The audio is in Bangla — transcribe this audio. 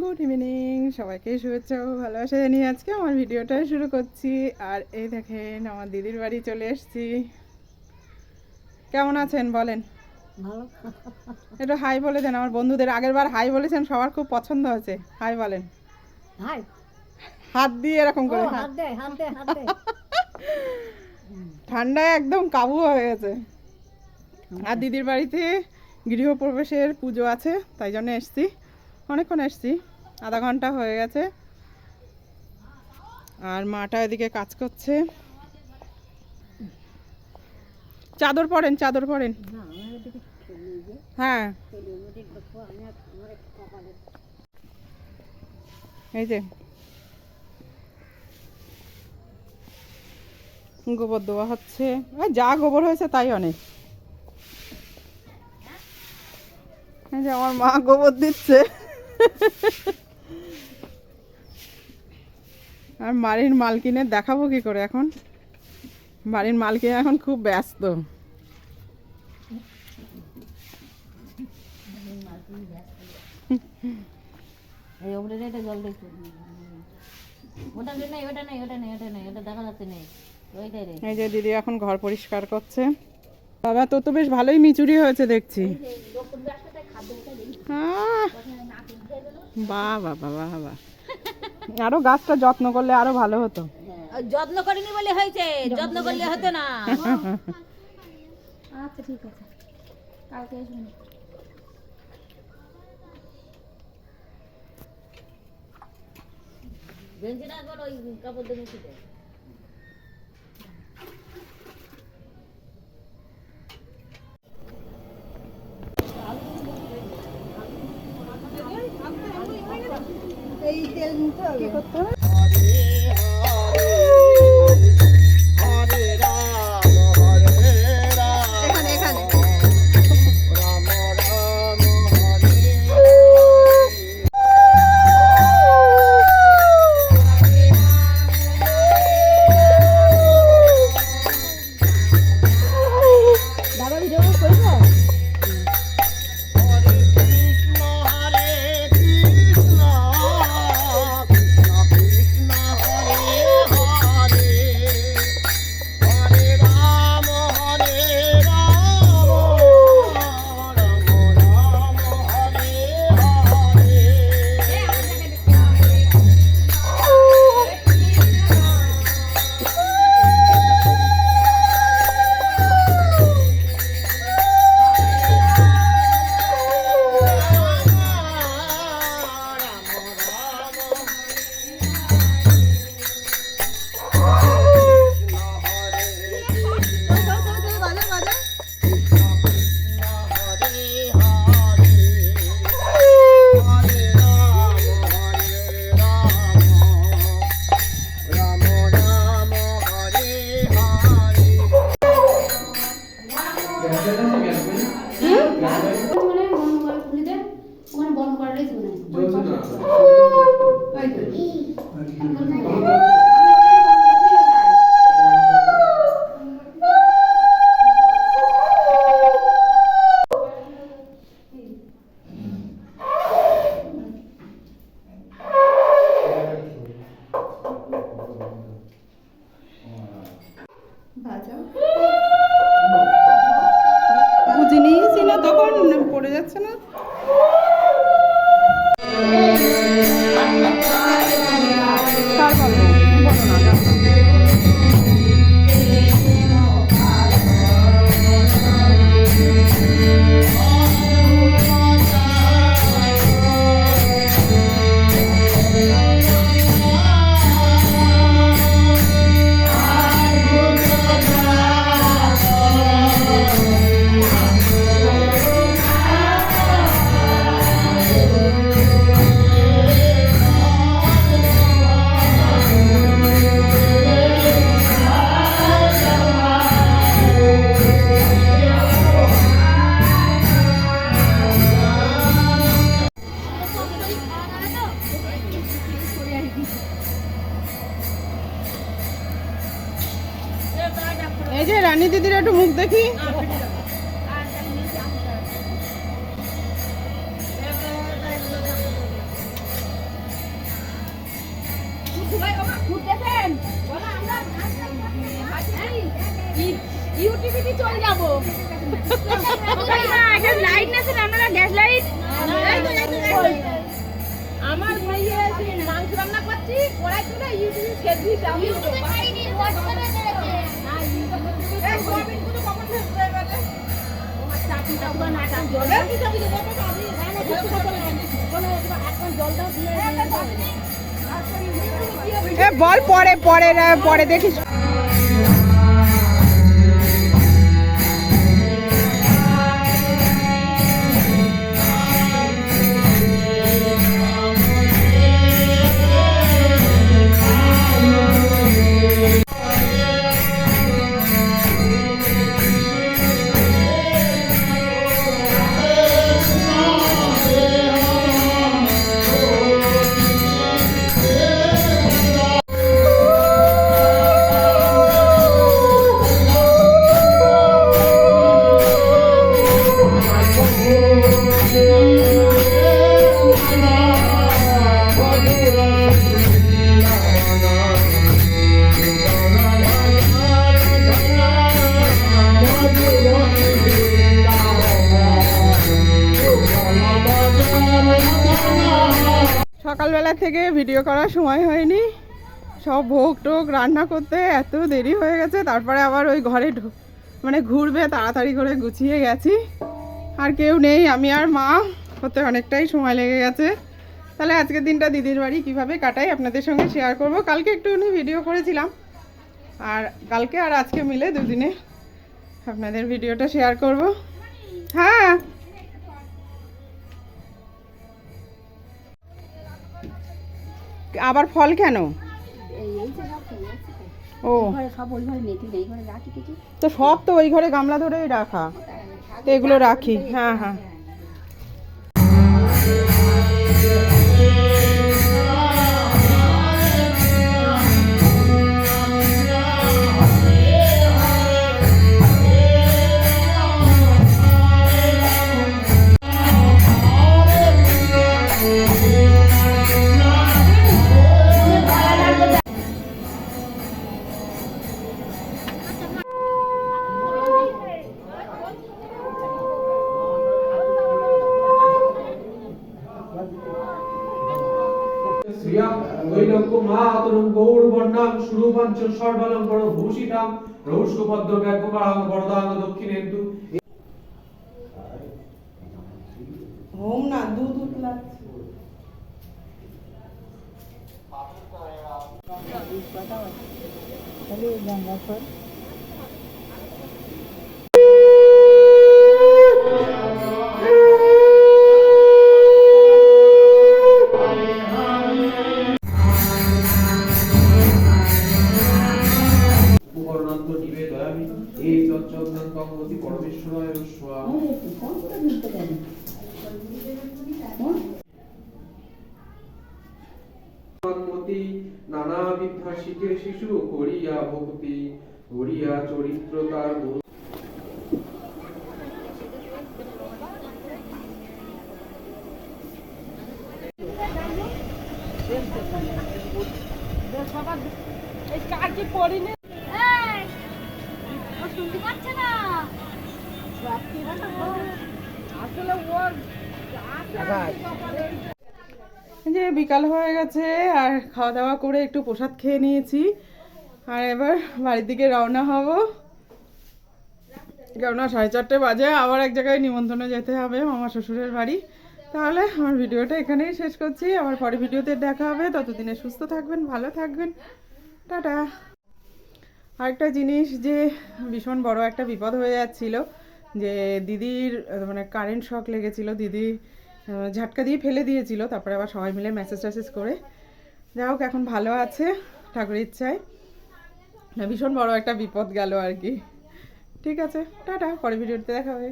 গুড ইভিনিং সবাইকে শুভেচ্ছা ও ভালোবাসা জানিয়ে আজকে আমার ভিডিওটা শুরু করছি। আর এই দেখেন আমার দিদির বাড়ি চলে এসেছি। কেমন আছেন বলেন? একটু হাই বলে দেন আমার বন্ধুদের। আগের বার হাই বলেছেন সবার খুব পছন্দ হয়েছে। হাই বলেন। হাই হাত দিয়ে এরকম করে। ঠান্ডায় একদম কাবু হয়ে গেছে। আর দিদির বাড়িতে গৃহপ্রবেশের পুজো আছে তাই জন্য এসছি। অনেকক্ষণ এসছি আধা ঘণ্টা হয়ে গেছে। আর মাটা এদিকে কাজ করছে। চাদর পরেন চাদর পরেন। হ্যাঁ। এই যে। গোবর দেওয়া হচ্ছে। যা গোবর হয়েছে তাই অনেক। এই যে আমার মা গোবর দিচ্ছে। আর বাড়ির মালকিনের দেখাবো কি করে এখন? বাড়ির মালকিন এখন খুব ব্যস্ত। এই যে দিদি এখন ঘর পরিষ্কার করছে। বাবা তো তো বেশ ভালোই মিচুরি হয়েছে দেখছি। আহ! বাবা বাহ বাহ আরও গাছটা যত্ন করলে আরও ভালো হতো। যত্ন করিনি বলে হয়েছে যত্ন করলে হতো না। আচ্ছা ঠিক আছে। কালকে ওই কাপড় দিয়ে কি করতে হবে তখন পড়ে যাচ্ছে না। এই যে রানী দিদির একটু মুখ দেখি। ইউটিউবে চলে যাব আগে লাইট না ছিল আপনারা গ্যাস লাইট আমার মেয়ে মাংস রান্না করছি কড়াই তুলে ইউটিউবে ছেড়ে দিয়েছি আমি বল পরে পরে পরে দেখিস। সকালবেলা থেকে ভিডিও করার সময় হয়নি। সব ভোগ টোক রান্না করতে এত দেরি হয়ে গেছে, তারপরে আবার ওই ঘরে মানে ঘুরবে, তাড়াতাড়ি করে গুছিয়ে গেছি। আর কেউ নেই, আমি আর মা। হতে অনেকটাই সময় লেগে গেছে। তাহলে আজকের দিনটা দিদির বাড়ি কীভাবে কাটাই আপনাদের সঙ্গে শেয়ার করব। কালকে একটুখানি ভিডিও করেছিলাম। আর কালকে আর আজকে মিলে দুদিনে আপনাদের ভিডিওটা শেয়ার করব। হ্যাঁ। আবার ফল কেন? ও। তো সব তো ওই ঘরে গামলা ধরেই রাখা। তো এগুলো রাখি। হ্যাঁ হ্যাঁ। সুরূপাঞ্চ বড় ভূষিতাম রৌষ্কপদ্ম ব্যাঘ্যপারাঙ্গ বরদাঙ্গ দক্ষিণেন্দু হোম না দুধ উতলাচ্ছে উপকরণান্ত বিদ্যা শিখে শিশু করিয়া ভক্তি করিয়া চরিত্র তার গুণ শুনতে পাচ্ছে না এই যে বিকাল হয়ে গেছে, আর খাওয়া দাওয়া করে একটু প্রসাদ খেয়ে নিয়েছি। আর এবার বাড়ির দিকে রওনা হব। কেননা সাড়ে চারটে বাজে, আবার এক জায়গায় নিমন্ত্রণে যেতে হবে মামা শ্বশুরের বাড়ি। তাহলে আমার ভিডিওটা এখানেই শেষ করছি। আবার পরে ভিডিওতে দেখা হবে। ততদিনে সুস্থ থাকবেন, ভালো থাকবেন। টাটা। আরেকটা জিনিস যে ভীষণ বড় একটা বিপদ হয়ে যাচ্ছিল, যে দিদির মানে কারেন্ট শক লেগেছিল, দিদি ঝাটকা দিয়ে ফেলে দিয়েছিল, তারপরে আবার সবাই মিলে মেসেজ টেসেজ করে। যাই হোক, এখন ভালো আছে, ঠাকুরের ইচ্ছায়। ভীষণ বড় একটা বিপদ গেল আর কি। ঠিক আছে, টাটা পরে ভিডিওতে দেখা হবে।